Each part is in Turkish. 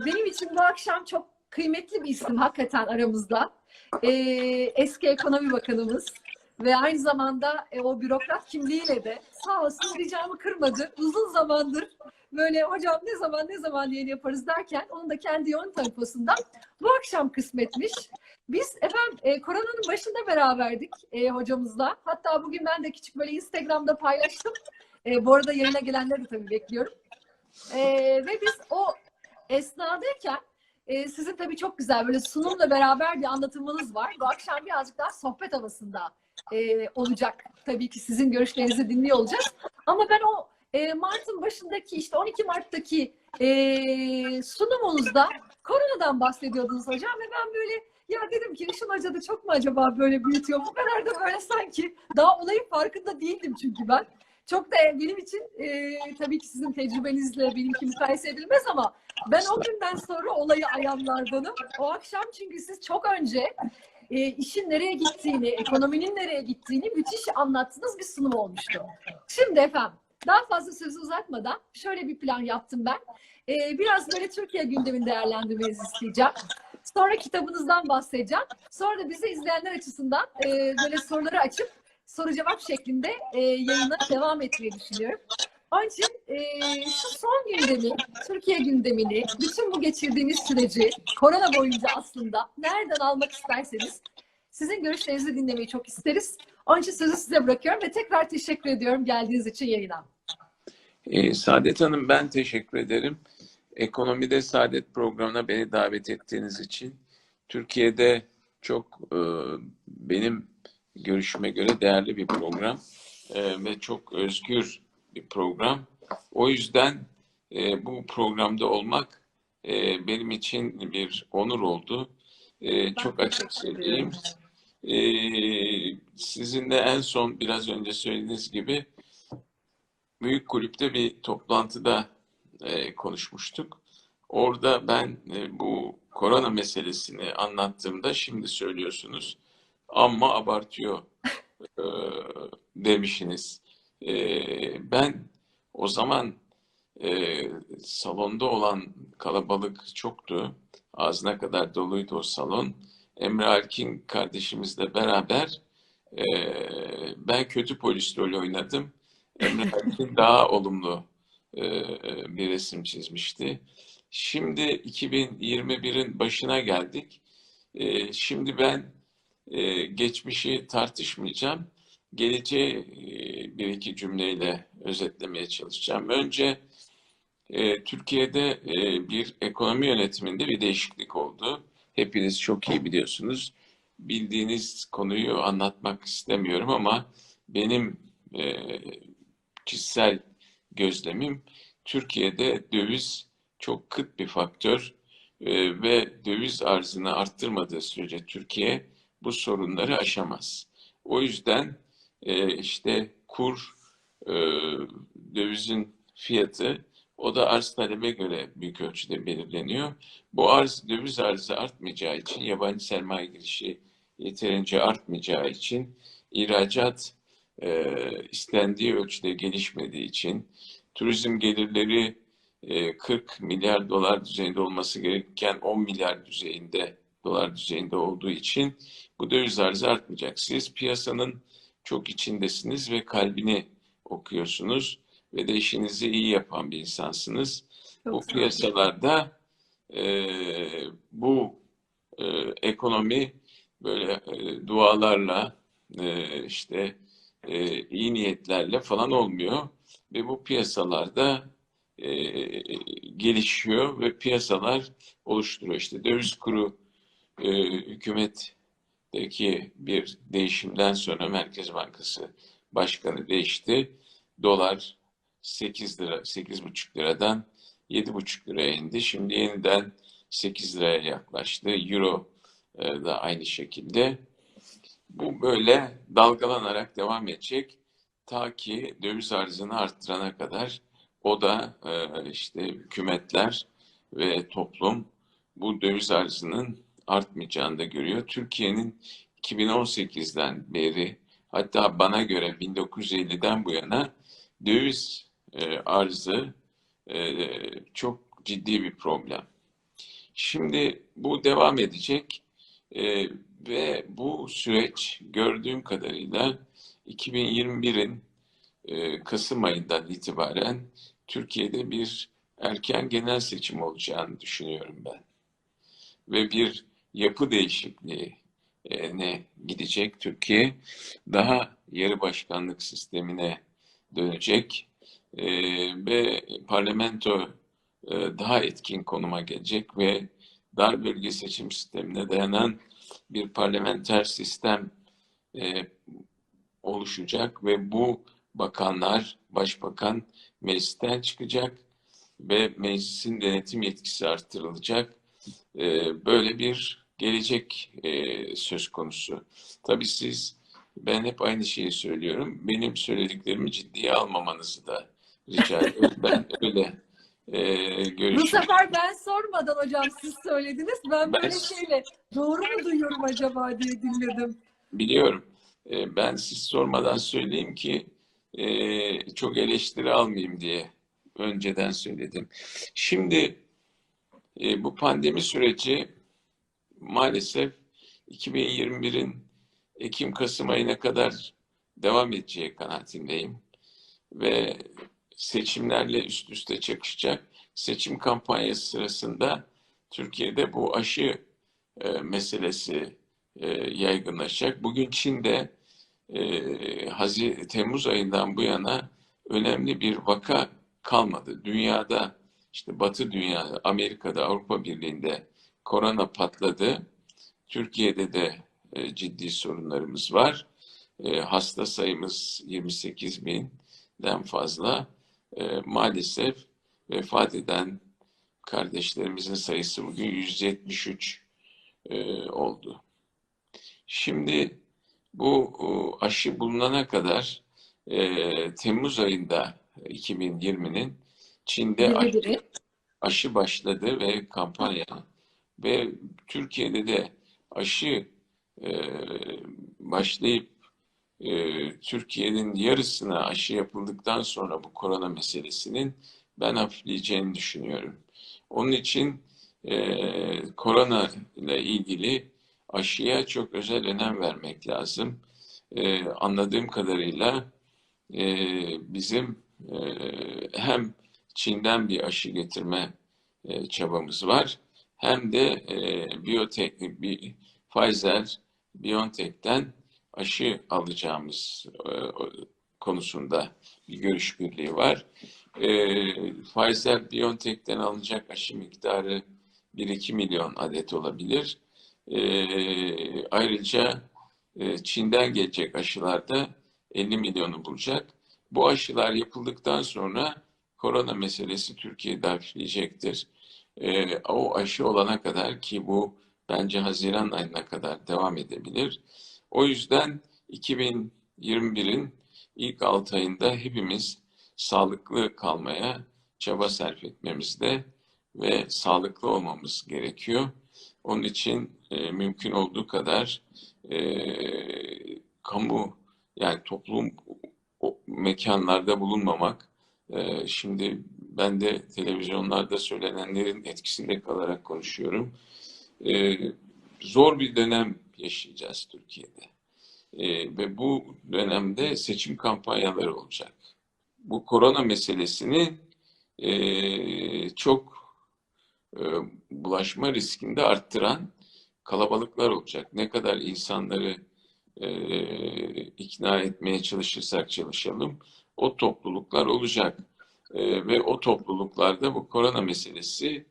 Ee, benim için bu akşam çok kıymetli bir isim hakikaten aramızda. Ee, eski ekonomi bakanımız ve aynı zamanda e, o bürokrat kimliğiyle de sağ olsun ricamı kırmadı. Uzun zamandır böyle hocam ne zaman ne zaman yayın yaparız derken onun da kendi yoğun temposundan bu akşam kısmetmiş. Biz efendim e, koronanın başında beraberdik e, hocamızla. Hatta bugün ben de küçük böyle Instagram'da paylaştım. E, bu arada yayına gelenleri tabii bekliyorum. E, ve biz o esnadayken e, sizin tabii çok güzel böyle sunumla beraber bir anlatımınız var. Bu akşam birazcık daha sohbet havasında e, olacak. Tabii ki sizin görüşlerinizi dinliyor olacağız. Ama ben o e, Mart'ın başındaki işte 12 Mart'taki e, sunumunuzda koronadan bahsediyordunuz hocam ve ben böyle ya dedim ki Işın Hoca da çok mu acaba böyle büyütüyor? Bu kadar da böyle sanki daha olayın farkında değildim çünkü ben. Çok da benim için e, tabii ki sizin tecrübenizle benimki mukayese edilmez ama ben o günden sonra olayı ayanlardanım. O akşam çünkü siz çok önce e, işin nereye gittiğini, ekonominin nereye gittiğini müthiş anlattığınız bir sunum olmuştu. Şimdi efendim daha fazla sözü uzatmadan şöyle bir plan yaptım ben. E, biraz böyle Türkiye gündemini değerlendirmenizi isteyeceğim. Sonra kitabınızdan bahsedeceğim. Sonra da bizi izleyenler açısından e, böyle soruları açıp soru cevap şeklinde e, yayına devam etmeyi düşünüyorum. Onun için e, şu son gündemi, Türkiye gündemini, bütün bu geçirdiğimiz süreci, korona boyunca aslında nereden almak isterseniz sizin görüşlerinizi dinlemeyi çok isteriz. Onun için sözü size bırakıyorum ve tekrar teşekkür ediyorum geldiğiniz için yayına. Ee, Saadet Hanım ben teşekkür ederim. Ekonomide Saadet programına beni davet ettiğiniz için. Türkiye'de çok e, benim görüşüme göre değerli bir program e, ve çok özgür bir program. O yüzden e, bu programda olmak e, benim için bir onur oldu. E, çok açık söyleyeyim. E, sizin de en son biraz önce söylediğiniz gibi büyük kulüpte bir toplantıda e, konuşmuştuk. Orada ben e, bu korona meselesini anlattığımda şimdi söylüyorsunuz ama abartıyor e, demişsiniz. E, ben o zaman e, salonda olan kalabalık çoktu. Ağzına kadar doluydu o salon. Emre Alkin kardeşimizle beraber e, ben kötü polis rolü oynadım. Emre Alkin daha olumlu e, bir resim çizmişti. Şimdi 2021'in başına geldik. E, şimdi ben e, geçmişi tartışmayacağım. Geleceği e, bir iki cümleyle özetlemeye çalışacağım. Önce e, Türkiye'de bir ekonomi yönetiminde bir değişiklik oldu. Hepiniz çok iyi biliyorsunuz. Bildiğiniz konuyu anlatmak istemiyorum ama benim kişisel gözlemim Türkiye'de döviz çok kıt bir faktör ve döviz arzını arttırmadığı sürece Türkiye bu sorunları aşamaz. O yüzden e, işte kur, e, dövizin fiyatı o da arz talebe göre büyük ölçüde belirleniyor. Bu arz döviz arzı artmayacağı için yabancı sermaye girişi yeterince artmayacağı için ihracat e, istendiği ölçüde gelişmediği için turizm gelirleri e, 40 milyar dolar düzeyinde olması gerekirken 10 milyar düzeyinde dolar düzeyinde olduğu için bu döviz arzı artmayacak. Siz piyasanın çok içindesiniz ve kalbini okuyorsunuz ve de işinizi iyi yapan bir insansınız. Çok bu piyasalarda e, bu e, ekonomi böyle e, dualarla e, işte e, iyi niyetlerle falan olmuyor ve bu piyasalarda e, gelişiyor ve piyasalar oluşturuyor. İşte döviz kuru e, hükümetteki bir değişimden sonra Merkez Bankası Başkanı değişti. Dolar 8 lira, 8,5 liradan 7,5 liraya indi. Şimdi yeniden 8 liraya yaklaştı. Euro e, da aynı şekilde. Bu böyle dalgalanarak devam edecek ta ki döviz arzını arttırana kadar o da e, işte hükümetler ve toplum bu döviz arzının artmayacağını da görüyor. Türkiye'nin 2018'den beri hatta bana göre 1950'den bu yana döviz e, arzı e, çok ciddi bir problem. Şimdi bu devam edecek Ee, ve bu süreç gördüğüm kadarıyla 2021'in e, Kasım ayından itibaren Türkiye'de bir erken genel seçim olacağını düşünüyorum ben. Ve bir yapı değişikliği e, ne gidecek Türkiye daha yarı başkanlık sistemine dönecek E, ve parlamento e, daha etkin konuma gelecek ve dar bölge seçim sistemine dayanan bir parlamenter sistem oluşacak ve bu bakanlar, başbakan meclisten çıkacak ve meclisin denetim yetkisi artırılacak. E, böyle bir gelecek e, söz konusu. Tabii siz, ben hep aynı şeyi söylüyorum. Benim söylediklerimi ciddiye almamanızı da rica ediyorum. Ben öyle e, Bu görüşüyorum. sefer ben sormadan hocam siz söylediniz. Ben böyle Ben- şeyle doğru mu duyuyorum acaba diye dinledim. Biliyorum. E, Ben siz sormadan söyleyeyim ki e, çok eleştiri almayayım diye önceden söyledim. Şimdi e, bu pandemi süreci maalesef 2021'in Ekim-Kasım ayına kadar devam edeceği kanaatindeyim. Ve seçimlerle üst üste çakışacak. Seçim kampanyası sırasında Türkiye'de bu aşı e, meselesi e, yaygınlaşacak. Bugün Çin'de e, Hazi Temmuz ayından bu yana önemli bir vaka kalmadı. Dünyada işte Batı dünya, Amerika'da, Avrupa Birliği'nde korona patladı. Türkiye'de de e, ciddi sorunlarımız var. E, hasta sayımız 28 binden fazla. E, maalesef vefat eden kardeşlerimizin sayısı bugün 173 e, oldu. Şimdi bu aşı bulunana kadar e, Temmuz ayında 2020'nin Çin'de aşı, aşı başladı ve kampanya ve Türkiye'de de aşı e, başlayıp e, Türkiye'nin yarısına aşı yapıldıktan sonra bu korona meselesinin ben hafifleyeceğini düşünüyorum. Onun için e, korona ile ilgili aşıya çok özel önem vermek lazım. E, anladığım kadarıyla e, bizim e, hem Çin'den bir aşı getirme e, çabamız var hem de e, biyotek, bir, Pfizer, BioNTech'ten aşı alacağımız e, konusunda bir görüş birliği var. E, Pfizer, BioNTech'ten alınacak aşı miktarı 1-2 milyon adet olabilir. E, ayrıca e, Çin'den gelecek aşılar da 50 milyonu bulacak. Bu aşılar yapıldıktan sonra korona meselesi Türkiye'de hafifleyecektir. E, o aşı olana kadar ki bu bence Haziran ayına kadar devam edebilir. O yüzden 2021'in ilk 6 ayında hepimiz sağlıklı kalmaya çaba sarf etmemizde ve sağlıklı olmamız gerekiyor. Onun için e, mümkün olduğu kadar e, kamu yani toplum o, mekanlarda bulunmamak. E, şimdi ben de televizyonlarda söylenenlerin etkisinde kalarak konuşuyorum. E, zor bir dönem yaşayacağız Türkiye'de. E, ve bu dönemde seçim kampanyaları olacak. Bu korona meselesini çok e, bulaşma riskini de arttıran kalabalıklar olacak. Ne kadar insanları e, ikna etmeye çalışırsak çalışalım, o topluluklar olacak. E, ve o topluluklarda bu korona meselesi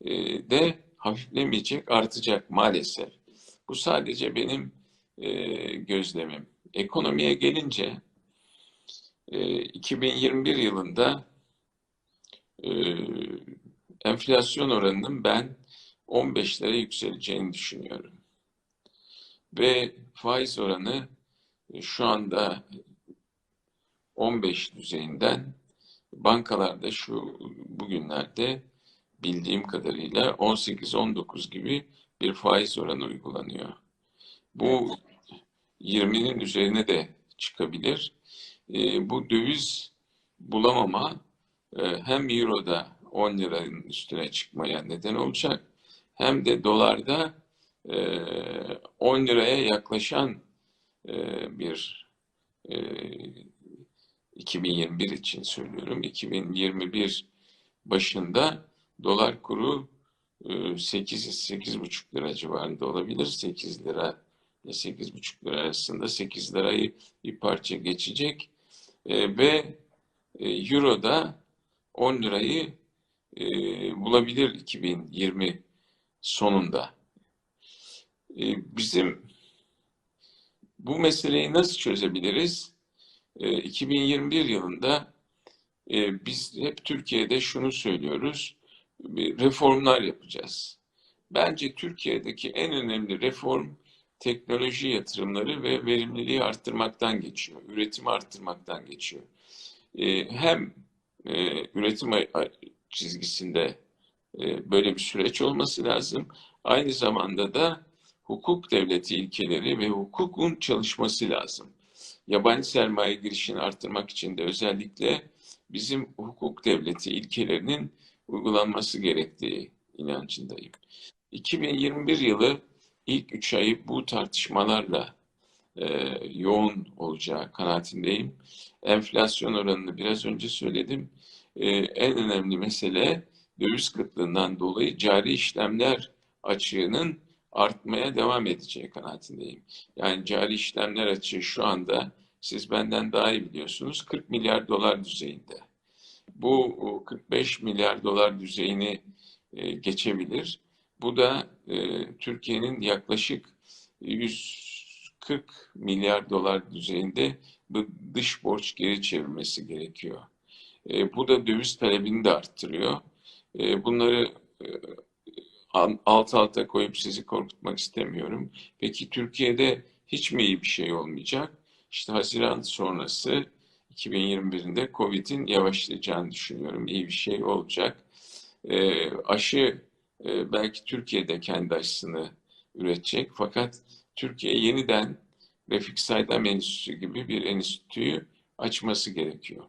e, de hafiflemeyecek, artacak maalesef. Bu sadece benim e, gözlemim. Ekonomiye gelince e, 2021 yılında e, enflasyon oranının ben 15'lere yükseleceğini düşünüyorum. Ve faiz oranı e, şu anda 15 düzeyinden bankalarda şu bugünlerde bildiğim kadarıyla 18-19 gibi bir faiz oranı uygulanıyor. Bu 20'nin üzerine de çıkabilir. E, bu döviz bulamama e, hem Euro'da 10 liranın üstüne çıkmaya neden olacak. Hem de dolarda e, 10 liraya yaklaşan e, bir e, 2021 için söylüyorum. 2021 başında dolar kuru e, 8 8,5 lira civarında olabilir. 8 lira ile 8,5 lira arasında 8 lirayı bir parça geçecek. E, ve e, Euro da 10 lirayı e, bulabilir 2020 sonunda. E, bizim bu meseleyi nasıl çözebiliriz? E, 2021 yılında e, biz hep Türkiye'de şunu söylüyoruz, bir reformlar yapacağız. Bence Türkiye'deki en önemli reform teknoloji yatırımları ve verimliliği arttırmaktan geçiyor, üretimi arttırmaktan geçiyor. E, hem e, üretim çizgisinde e, böyle bir süreç olması lazım. Aynı zamanda da hukuk devleti ilkeleri ve hukukun çalışması lazım. Yabancı sermaye girişini arttırmak için de özellikle bizim hukuk devleti ilkelerinin uygulanması gerektiği inancındayım. 2021 yılı ilk üç ayı bu tartışmalarla e, yoğun olacağı kanaatindeyim. Enflasyon oranını biraz önce söyledim. E, en önemli mesele döviz kıtlığından dolayı cari işlemler açığının artmaya devam edeceği kanaatindeyim. Yani cari işlemler açığı şu anda siz benden daha iyi biliyorsunuz 40 milyar dolar düzeyinde. Bu o 45 milyar dolar düzeyini e, geçebilir. Bu da e, Türkiye'nin yaklaşık 140 milyar dolar düzeyinde bu dış borç geri çevirmesi gerekiyor. E, bu da döviz talebini de arttırıyor. Bunları alt alta koyup sizi korkutmak istemiyorum. Peki Türkiye'de hiç mi iyi bir şey olmayacak? İşte Haziran sonrası 2021'inde Covid'in yavaşlayacağını düşünüyorum. İyi bir şey olacak. E, aşı e, belki Türkiye'de kendi aşısını üretecek fakat Türkiye yeniden Refik Saydam Enstitüsü gibi bir enstitüyü açması gerekiyor.